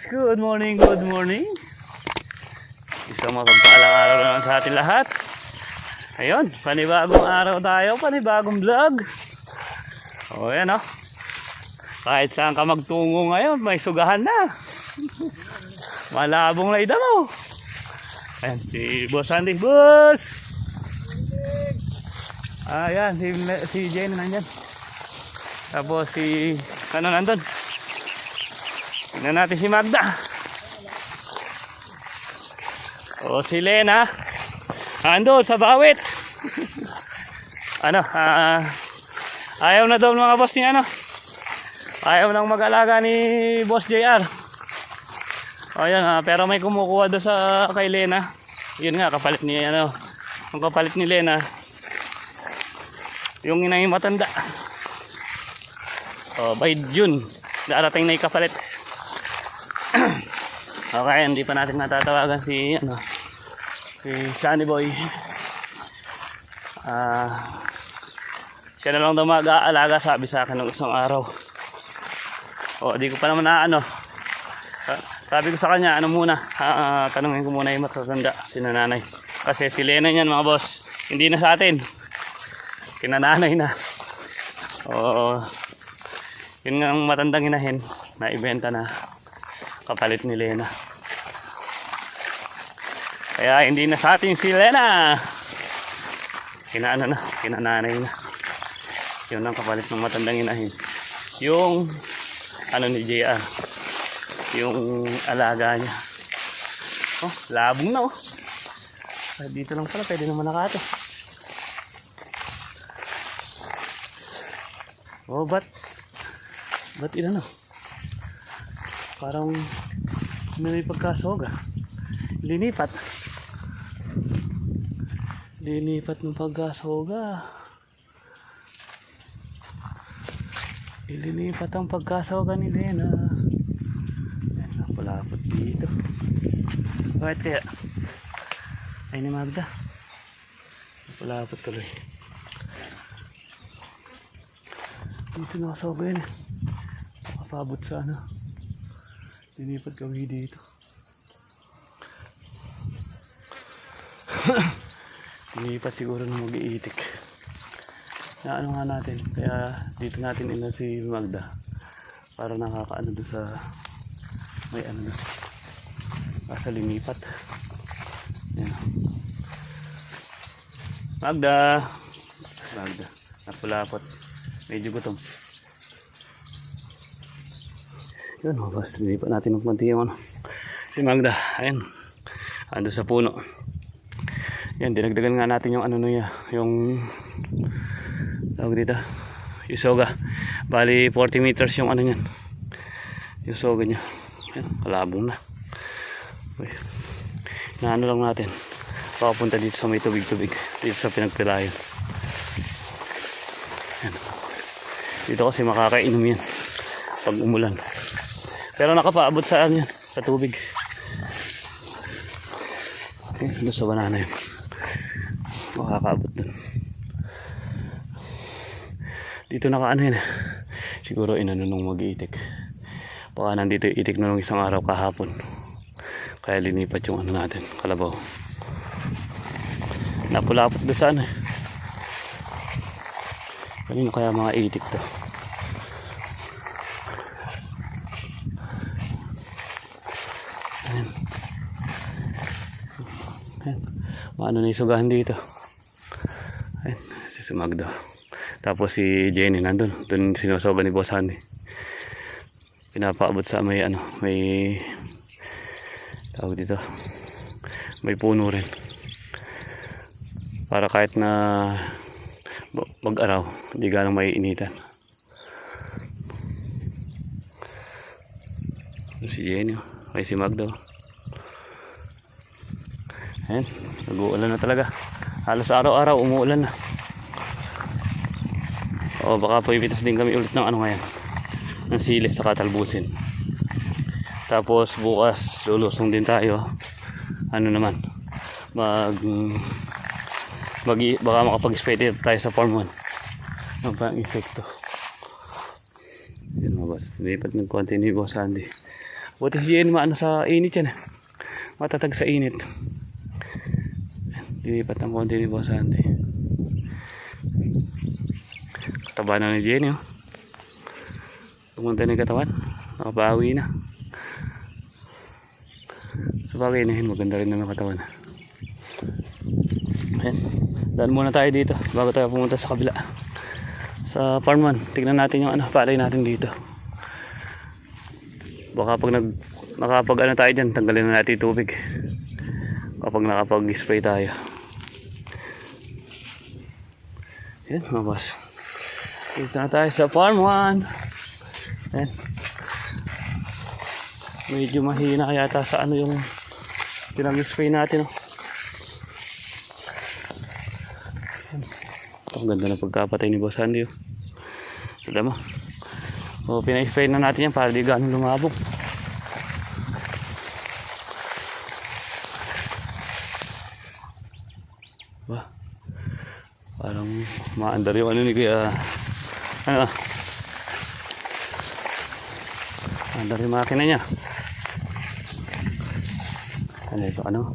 Boss, good morning, good morning. Isang mapagpalang araw na naman sa ating lahat. Ayun, panibagong araw tayo, panibagong vlog. O yan o. Kahit saan ka magtungo ngayon, may sugahan na. Malabong layda mo. Ayan, si Boss Andy. Boss! Ayan, si, si Jen nandyan. Tapos si, ano nandun? Tingnan natin si Magda. O si Lena. Ando sa bawit. ano, ah, ayaw na daw mga boss ni ano. Ayaw nang mag-alaga ni Boss JR. O yan, ah, pero may kumukuha doon sa kay Lena. Yun nga, kapalit ni ano. Ang kapalit ni Lena. Yung inay matanda. O, by June. Darating na ikapalit. Okay, hindi pa natin natatawagan si ano si Sunny Boy. Ah siya na lang daw mag-aalaga sabi sa akin ng isang araw. O, di ko pa naman na ano. Sa- Sabi ko sa kanya, ano muna, ah, tanungin ko muna yung matatanda, si nanay. Kasi si Lena yan mga boss, hindi na sa atin. Kinananay na. Oo. Yun nga ang matandang inahin, na ibenta na kapalit ni Lena. Kaya hindi na sa atin si Lena. Kinaano na, kinananay na. Yun ang kapalit ng matandang inahin. Yung ano ni JR. Yung alaga niya. Oh, labong na oh. Ay, dito lang pala, pwede naman nakato. Oh, ba't? Ba't ilan na? Parang may pagkasoga. Linipat. Linipat ng pagkasoga. Ilinipat ang pagkasoga ni Lena. Ayan, napalapot dito. Bakit kaya? Ay ni Magda. Napalapot tuloy. Dito nakasoga yun eh. Makapabot sa ano. Linipat kami dito. Linipat siguro na mag-iitik. Na ano nga natin. Kaya dito natin ina si Magda. Para nakakaano doon sa may ano doon. Nasa linipat. Yan. Magda. Magda. Napulapot. Medyo gutom. Yun, mga boss. Lilipat natin ng konti yung ano. Si Magda. Ayan. Ando sa puno. Yan, dinagdagan nga natin yung ano niya. Yung tawag dito. Yung. Bali, 40 meters yung ano niyan. Yung soga niya. Yan, kalabong na. Uy. Naano lang natin. Papunta dito sa may tubig-tubig. Dito sa pinagpilayan. Yan. Dito kasi makakainom yan. Pag umulan. Pero nakapaabot sa ano. Sa tubig. Okay, doon sa banana yun. Makakaabot dun. Dito naka ano. Siguro inano nung mag-iitik. Baka nandito itik na nung isang araw kahapon. Kaya linipat yung ano natin, kalabaw. Napulapot doon sa ano eh. Kanino kaya mga itik to? Maano na yung sugahan dito. Ayan. Si Sumagdo. Tapos si Jenny nandun. Doon sinusoga ni Boss Handy. Pinapaabot sa may ano, may tawag dito. May puno rin. Para kahit na mag-araw, hindi ganang may initan. Si Jenny, oh. may si Magdo. Ayan, nag-uulan na talaga. Halos araw-araw umuulan na. O baka pumipitas din kami ulit ng ano ngayon. Ng sili sa katalbusin. Tapos bukas lulusong din tayo. Ano naman? Mag mag baka makapag-spray tayo sa farm 1 ng pang insekto. Yan mga boss. Lipat ng konti ni Boss Andy. Buti si Jenny maano sa init yan. Matatag sa init. Lilipat ng konti ni Boss Andy. Kataba na ni Jenny oh. Pumunta na katawan. Nakabawi na. Sa bagay na yun, maganda rin ang katawan. Ayan. Daan muna tayo dito bago tayo pumunta sa kabila. Sa farm 1. Tignan natin yung ano, palay natin dito. Baka pag nag nakapag ano tayo dyan, tanggalin na natin yung tubig. Kapag nakapag-spray tayo. Yan mga boss. Dito na tayo sa farm 1. Yan. Medyo mahina yata sa ano yung pinag-spray natin. Oh. Ang ganda ng pagkapatay ni Boss Andy. Oh. Sada mo. O, pinag-spray na natin yan para di gano'ng lumabog. Ba? Parang maandar yung ano ni Kuya. Ano? Andar yung makina niya. Ano ito? Ano?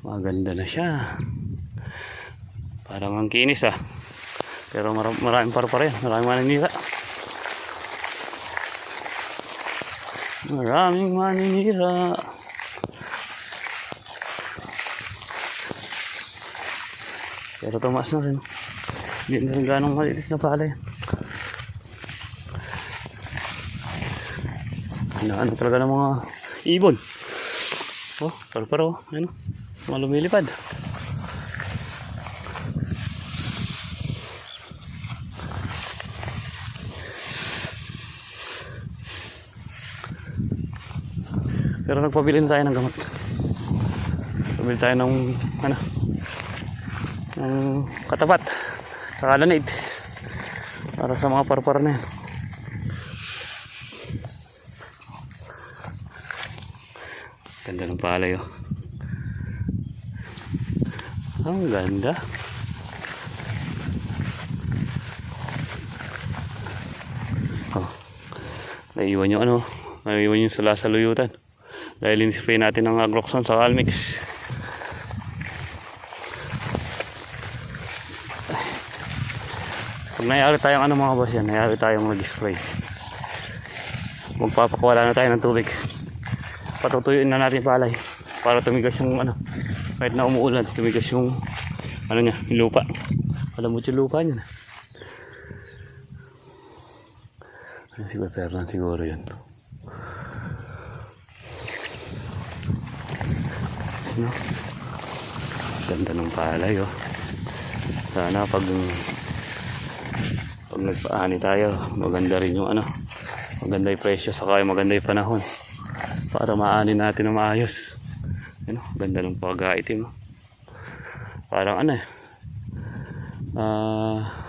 Maganda na siya. Parang ang kinis ah. Pero mar maraming par pa rin. Maraming maninira. Maraming maninira. Pero tumaas na rin. Hindi na rin ganong maliit na palay. Ano, ano talaga ng mga ibon. Oh, paro-paro. Ano? Mga lumilipad. Pero nagpabili na tayo ng gamot. Pabili tayo ng ano? Ng katapat. Sa kalanit. Para sa mga parpar na yan. Ganda ng palay oh. Ang ganda. Oh. Naiwan yung ano, naiwan yung sala sa. Dahil in-spray natin ng agroxon sa Almix. Pag nayari tayong ano mga boss yan, nayari tayong nag-spray. Magpapakwala na tayo ng tubig. Patutuyuin na natin palay para tumigas yung ano, kahit na umuulan, tumigas yung ano niya, yung lupa. Alam mo yung lupa niya. Ano si Fernand siguro yun. No? Ganda ng palay oh. Sana pag nagpaani tayo, maganda rin yung ano, maganda yung presyo saka yung maganda yung panahon para maani natin na maayos. Ano, ganda ng pag-item. Parang ano eh. Ah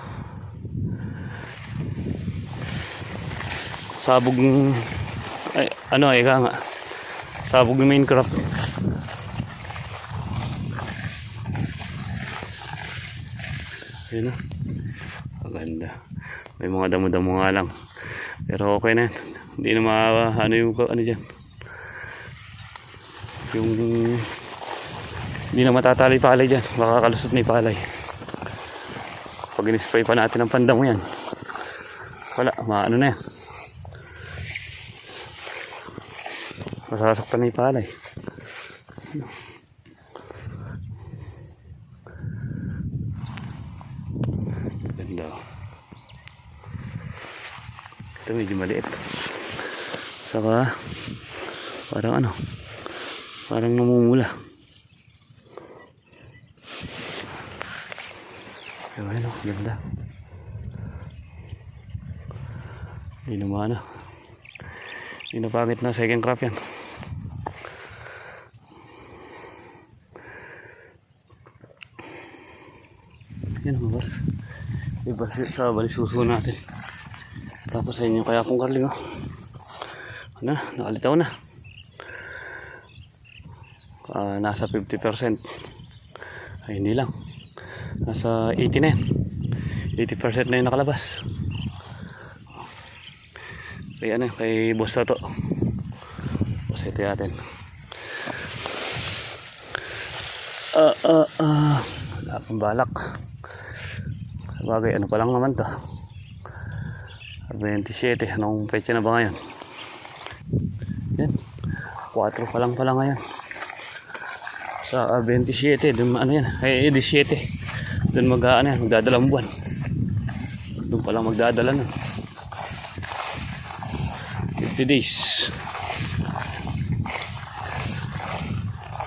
sabog ay, ano eh nga sabog ng Minecraft yun oh. maganda may mga damo-damo nga lang. Pero okay na yan. Hindi na ma ano yung ano dyan? Yung hindi na matatali palay dyan. Baka kalusot na palay. Pag in-spray pa natin ang pandamo yan. Wala maano na yan. Masasaktan na yung palay ito medyo maliit. Saka parang ano parang namumula. Pero ano ganda. Hindi naman ano. Hindi na pangit na second crop yan. Yan mga boss. Iba sa balisuso natin tapos sa inyo kaya kung karling oh. ano na nakalitaw na Ah, nasa 50% ay hindi lang nasa 80 na yan 80% na yung nakalabas kay ano kay boss to Ito natin. Ah, ah, ah. Wala pang balak. Sa bagay, ano pa lang naman to? 27. Anong petsa na ba ngayon? Yan. 4 pa lang pala ngayon. Sa ah, 27. Dun, ano yan? Ay, 17. Doon mag, ano yan, magdadalang buwan. Doon pa lang magdadala nun. 50 days.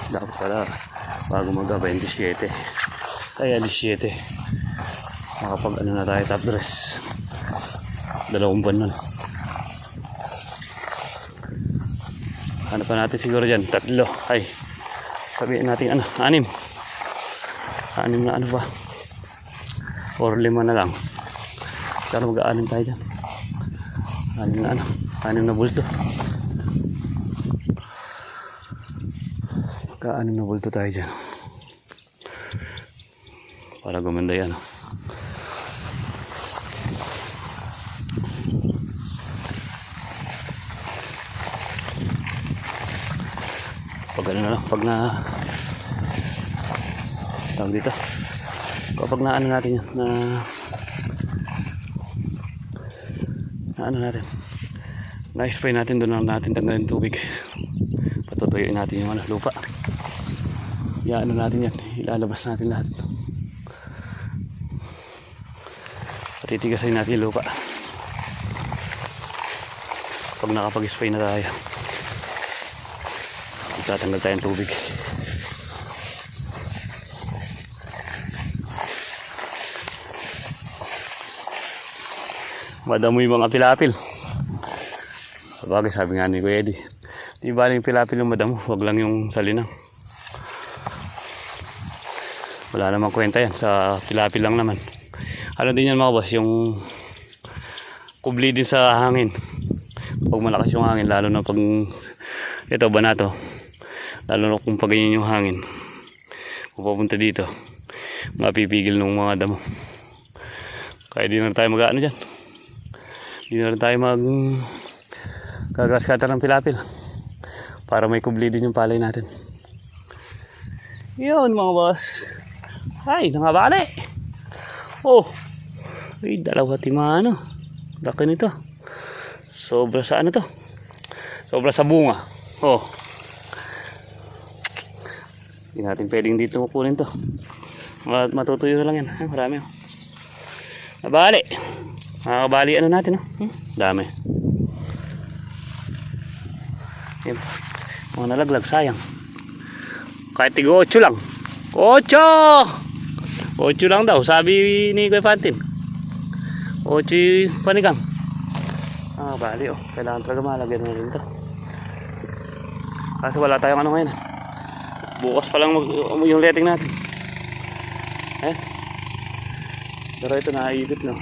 Dapat pala bago mag 27. Kaya 17. Makapag ano na tayo top dress. Dalawang buwan nun. Ano pa natin siguro dyan? Tatlo. Ay. Sabihin natin ano? Anim. Anim na ano ba? Or lima na lang. Pero mag-aanim tayo dyan. Anim na ano? Anim na bulto. Magka-anim na bulto tayo dyan. Para gumanda yan. oh. Pag ano pag na tawag dito kapag na ano natin yan na na ano natin na-spray natin doon na natin tanggalin tubig. Patutuyuin natin yung ano, lupa. Ya ano natin yan ilalabas natin lahat. Patitigasin natin yung lupa. Pag nakapag-spray na tayo tatanggal tayong tubig. Madamo yung mga pilapil. Sabagay sabi nga ni Kuya Eddie di ba pilapil yung madamo? Wag lang yung salinang wala namang kwenta yan. Sa pilapil lang naman. Ano din yan mga boss? Yung kubli din sa hangin. Pag malakas yung hangin lalo na pag ito banato lalo na kung pag ganyan yung hangin. Kung papunta dito mapipigil ng mga damo. Kaya di na tayo mag ano dyan. Di na tayo mag gagas cutter ng pilapil para may kubli din yung palay natin. Yun mga boss. Ay nangabali oh ay dalawa timano laki nito. Sobra sa ano to? Sobra sa bunga. Oh hindi natin pwedeng dito kukunin to Mat- matutuyo lang yan ay, marami oh nabali Nakakabali ano natin, no? Hmm? Dami. Yan. Mga nalaglag, sayang. Kahit tigo 8 lang. 8! 8 lang daw, sabi ni Kuya Fantin. 8 panigang. Ah, bali oh. Kailangan talaga malagyan na rin to. Kasi wala tayong ano ngayon. Bukas pa lang mag, yung letting natin. Eh? Pero ito naiibit no.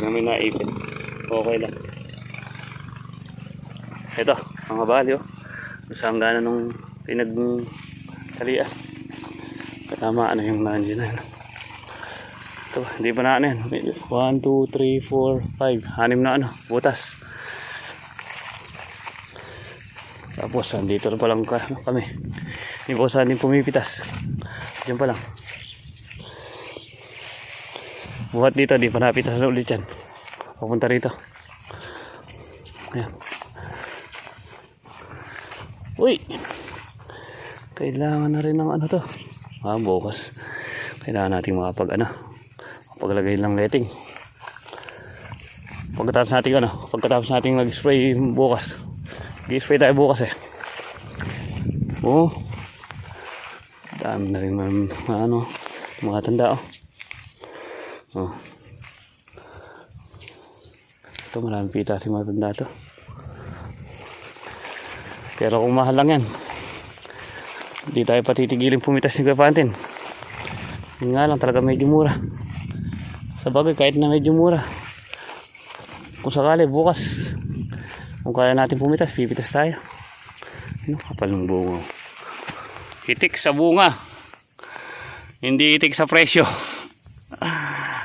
namin naipin okay lang. Ito mga bali oh sa hangganan nung pinag talian katama ano yung nandiyan na yun? Ito hindi pa na ano yan. 1, 2, 3, 4, 5 hanim na ano butas tapos andito ka, ano, kami. Hindi ko saan din pumipitas. Dyan pa lang. Buhat dito di pa napitas na ulit yan papunta rito. Ayan. Uy! Kailangan na rin ng ano to. Ah bukas. Kailangan natin makapag ano paglagay ng letting pagkatapos natin ano pagkatapos natin nag spray bukas nag spray tayo bukas eh oh dami na rin mga ano mga tanda oh Oh. Ito maraming pita si matanda to. Pero kung mahal lang yan, hindi tayo patitigilin pumitas ni Kapantin. Yun nga lang talaga medyo mura. Sa bagay kahit na medyo mura. Kung sakali bukas, kung kaya natin pumitas, pipitas tayo. Ano kapal ng bunga. Itik sa bunga. Hindi itik sa presyo.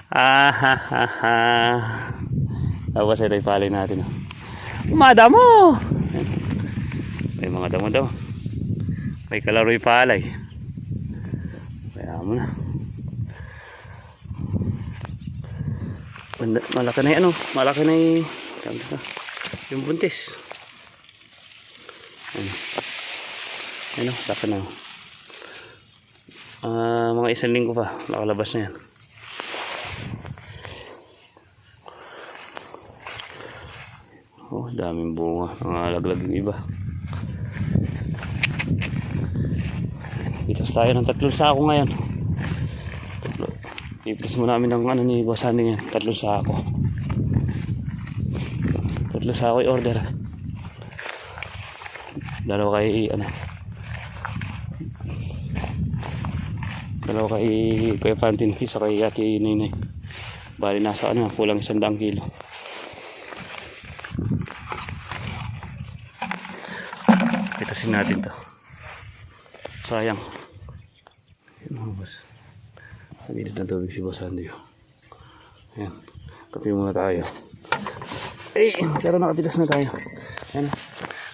Ah ha ha ha. Tapos ito yung palay natin. Oh. Madamo! May mga damo daw. May kalaroy palay. Kaya mo na. Banda- Malaki na yung ano, malaki na yung, yung buntis. Ayan. Ayan o, laki na. Ah, mga isang linggo pa, nakalabas na yan. Oh, daming bunga. Nangalaglag yung iba. Itas tayo ng tatlong sako ngayon. Tatlo. Ipitas mo namin ng ano ni Boss Andy ngayon. Tatlong sako. Tatlong sako yung order. Dalawa kay ano. Dalawa kay Kuya Pantin. Isa kay Ate Ninay. Bali nasa ano, kulang isang daang kilo. Pitasin natin to. Sayang. Yan mga boss. Nagilid ng tubig si Boss Andy. Ayan. Kape muna tayo. Eh, pero nakapitas na tayo. Ayan.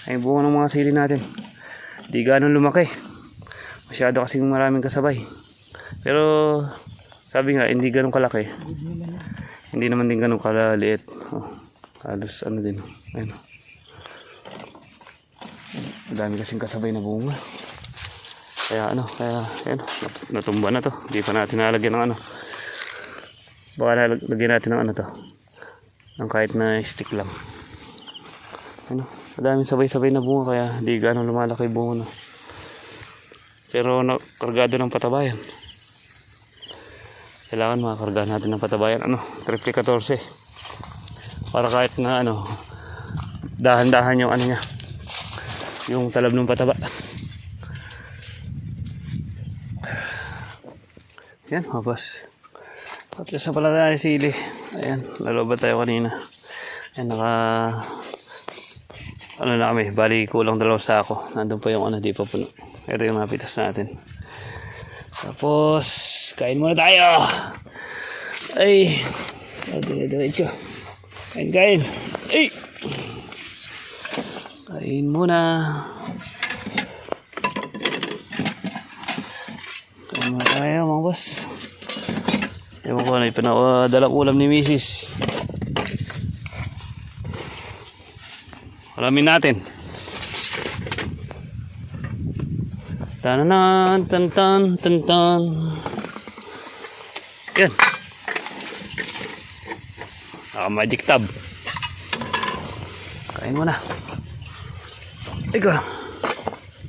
Ay bunga ng mga sili natin. Di ganun lumaki. Masyado kasing maraming kasabay. Pero sabi nga, hindi ganun kalaki. Hindi naman din ganun kalaliit. Oh, halos ano din. Ayan. Madami kasing kasabay na bunga. Kaya ano, kaya ayan, nat- natumba na to. Hindi pa natin nalagyan ng ano. Baka nalag- lagyan natin ng ano to. Ng kahit na stick lang. Ano, madaming sabay-sabay na bunga kaya hindi gano'ng lumalaki bunga na. Pero na, kargado ng patabayan. Kailangan makakarga natin ng patabayan. Ano, triple 14. Para kahit na ano, dahan-dahan yung ano niya. Yung talab ng pataba. Yan, mabas. Tatlo sa pala tayo sili. Ayan, laloba tayo kanina. Ayan, naka... Ano na kami, bali kulang dalawang sako. Nandun pa yung ano, di pa puno. Ito yung napitas natin. Tapos, kain muna tayo. Ay, dire diretso. Kain, kain. Ay! Kain muna. Kain muna tayo mga boss. Ewan ko ano yung pinakadalang ulam ni Mrs. Alamin natin. Tananan, tan tan tan tan. Yan. Naka magic tab. Kain mo na. Ika.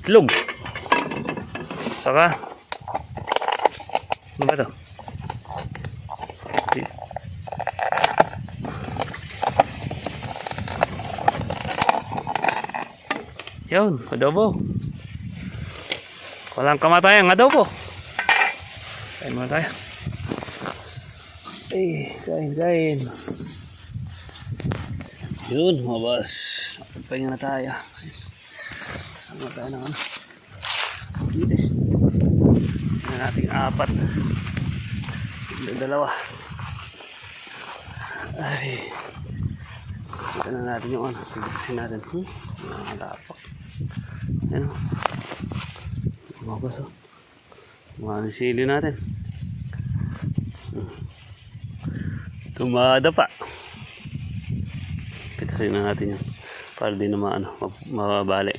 Itlog. Saka. Ano ba ito? Yun, adobo. Walang kamatayan, adobo. Kain muna tayo. Ay, kain, kain. Yun, mga boss. Pagpahinga na tayo. Sama tayo ng ano. Bilis. Tingnan natin apat. Tingnan dalawa. Ay. Na natin yung ano. Tignan natin. Hmm? Nakadapak. Ayan o. Boss o. Mga sili natin. Tumada pa. Pitasin na natin yan. Para di na maano, ma- mababali.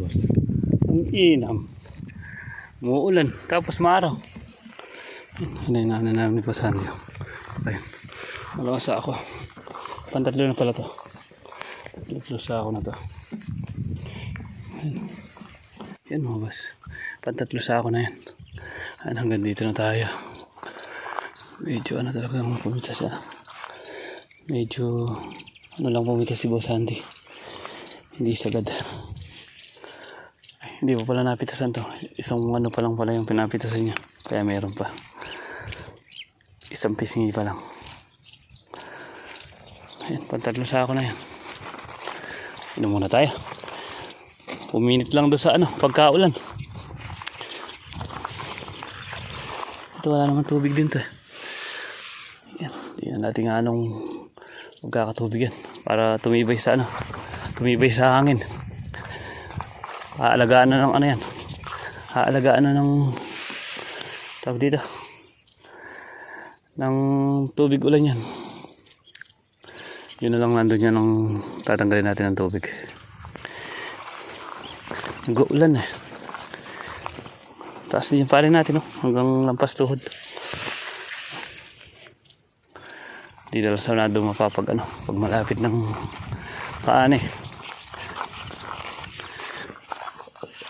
Boss. Ang inam. Muulan. Tapos maaraw. Hinahinaan na namin ni Pasanyo. Ayun. Malakas ako. Pantatlo na pala to. Tatlo sa ako na to. Yan mga boss. Pantatlo sa ako na yan. Ayun, hanggang dito na tayo. Medyo ano talaga ang pumitas siya. Medyo ano lang pumitas si Boss Andy. Hindi sagad. Ay, hindi pa pala napitasan to. Isang ano pa lang pala yung pinapitasan niya. Kaya meron pa. Isang pisngi pa lang. Ayan, pantatlo sa ako na yan. Inom muna tayo. Puminit lang doon sa ano, pagkaulan. Ito wala naman tubig din to. eh. Yan, tingnan natin nga anong magkakatubig yan para tumibay sa ano tumibay sa hangin aalagaan na ng ano yan aalagaan na ng tawag dito ng tubig ulan yan yun na lang nandun yan ng tatanggalin natin ng tubig nag-uulan eh taas din yung pali natin no? hanggang lampas tuhod Di dala sa nado mapapag ano, pag malapit ng paan eh.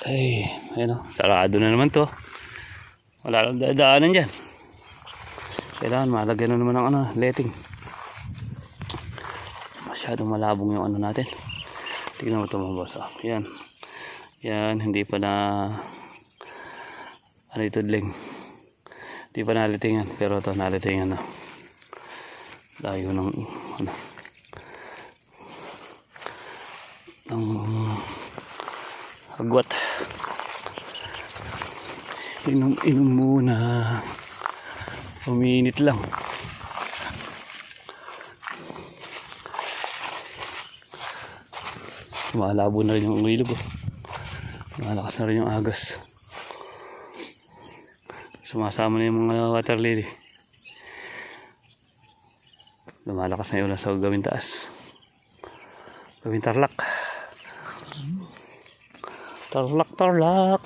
Ay, ayun o, sarado na naman to. Wala lang dadaanan dyan. Kailangan malagyan na naman ng ano, letting. Masyadong malabong yung ano natin. Tingnan mo ito mga boss. Oh. Yan. Yan, hindi pa na ano ito dling. Hindi pa nalitingan, pero ito nalitingan na. Layo ng ano ng agwat. Inom, inom muna. Uminit lang. Malabo na rin yung ilog. Oh. Malakas na rin yung agas. Sumasama na yung mga water lily. Lumalakas na yung sa gawin taas. Gawin tarlak. Tarlak, tarlak.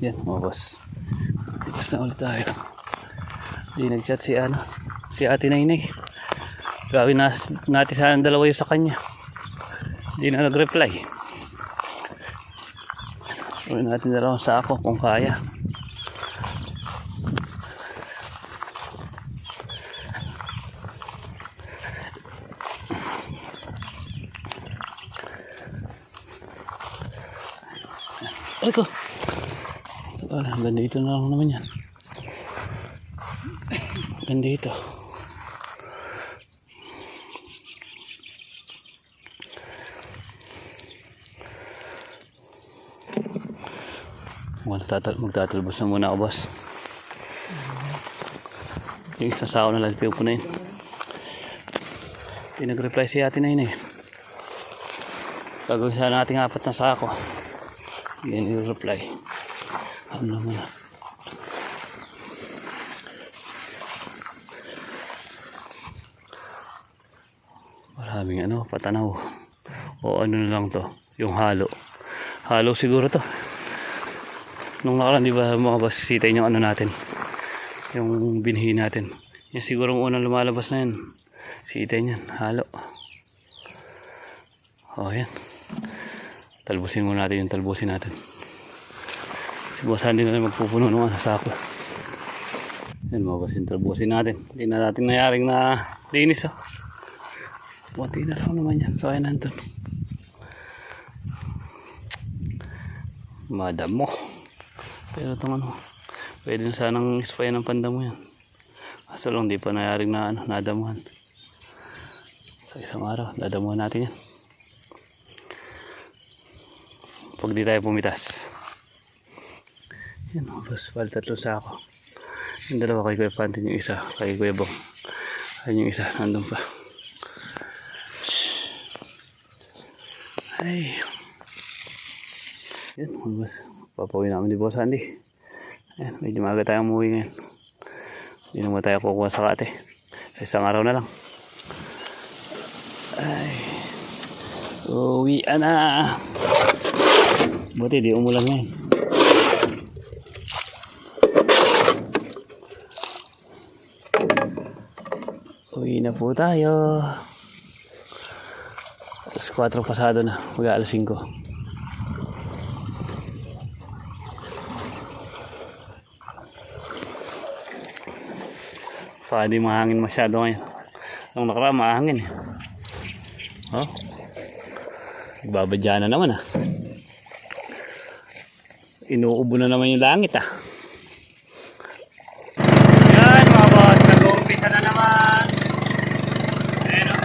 Yan, mga boss. Tapos na ulit tayo. Di nag-chat si ano, si ate Nainay. Gawin na, natin sana dalawa yung sa kanya. Di na nag-reply. Gawin natin dalawang sako kung kaya. Ay ko. Wala, hanggang dito na lang naman yan. Hanggang dito. Wala tatal magtatalbos na muna ako, boss. Yung isang sako na lang pipunin. Hindi nag-reply si ate na yun eh. Gagawin sana natin apat na sako. Yan yung reply. Ano naman na. Maraming ano, patanaw. O ano na lang to, yung halo. Halo siguro to. Nung nakaraan, di ba mga basisita yung ano natin? Yung binhi natin. Yan siguro ang unang lumalabas na yan. Sita yan, halo. O yan. Talbusin muna natin yung talbusin natin. Si Boss Andy na lang magpupuno ng ano, sako. Yan mga boss, yung talbusin natin. Hindi na natin nayaring na linis ah. Buti na lang naman yan. So ayan nandun. Madamo. Pero itong ano, pwede na sanang ispayan ng pandamo yan. Kaso lang di pa nayaring na ano, nadamuhan. Sa isang araw, dadamuhan natin yan. pag di tayo pumitas. Yan boss. Bali tatlo sa ako. Yung dalawa kay Kuya Pantin, yung isa kay Kuya Bong. Ayun yung isa, nandun pa. Ay. Yan, mga Papawin namin ni Boss Andy. Ayan, medyo maaga tayong umuwi ngayon. Hindi naman tayo kukuha sa kate. Sa isang araw na lang. Ay. Uwi na. Buti di umulan ngayon. Uwi na po tayo. Alas 4 pasado na. Mag alas 5. Saka di mahangin masyado ngayon. Nung nakaraan mahangin eh. Oh. Nagbabadya na naman ah. Inuubo na naman yung langit ah. Yan mga boss, nag-uumpisa na naman. Ayun o.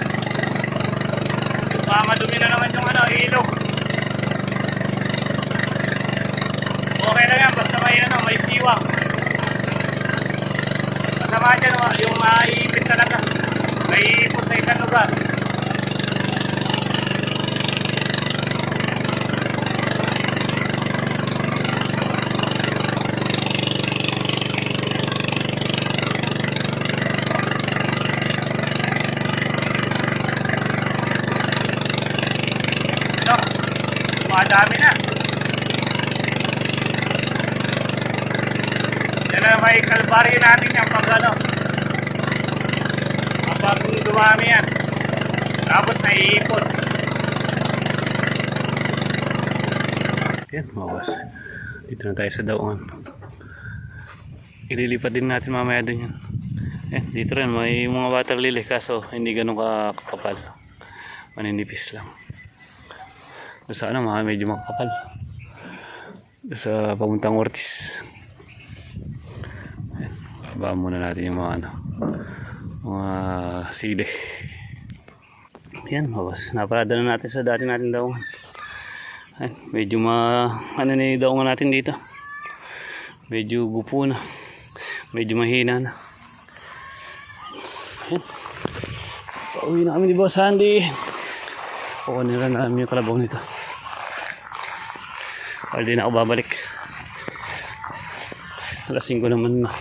Mamadumi na naman yung ano, ilog. Okay lang yan, basta may ano, may siwang. Basta tama dyan, yung maiipit talaga. Naiipot sa isang lugar. No, dumadami na. Yan na may kalbaryo natin yan pag ano. Dumami yan. Tapos naiipon. Yan mga boss. Dito na tayo sa daungan. Ililipat din natin mamaya din yan. Eh, dito rin may mga water lily kaso hindi ganun kakapal. Maninipis lang. Doon sa ano, mga medyo makakapal. Doon sa pamuntang Ortiz. Ayan, babaan muna natin yung mga ano, mga side. Yan, boss. Naparada na natin sa dati natin daw. Ay, medyo ma, ano na yung daungan natin dito. Medyo gupo na. Medyo mahina na. Ayan. Pauwi na kami ni Boss Andy. Kukunin na namin yung kalabaw nito. Di na ako babalik. Alas 5 naman na.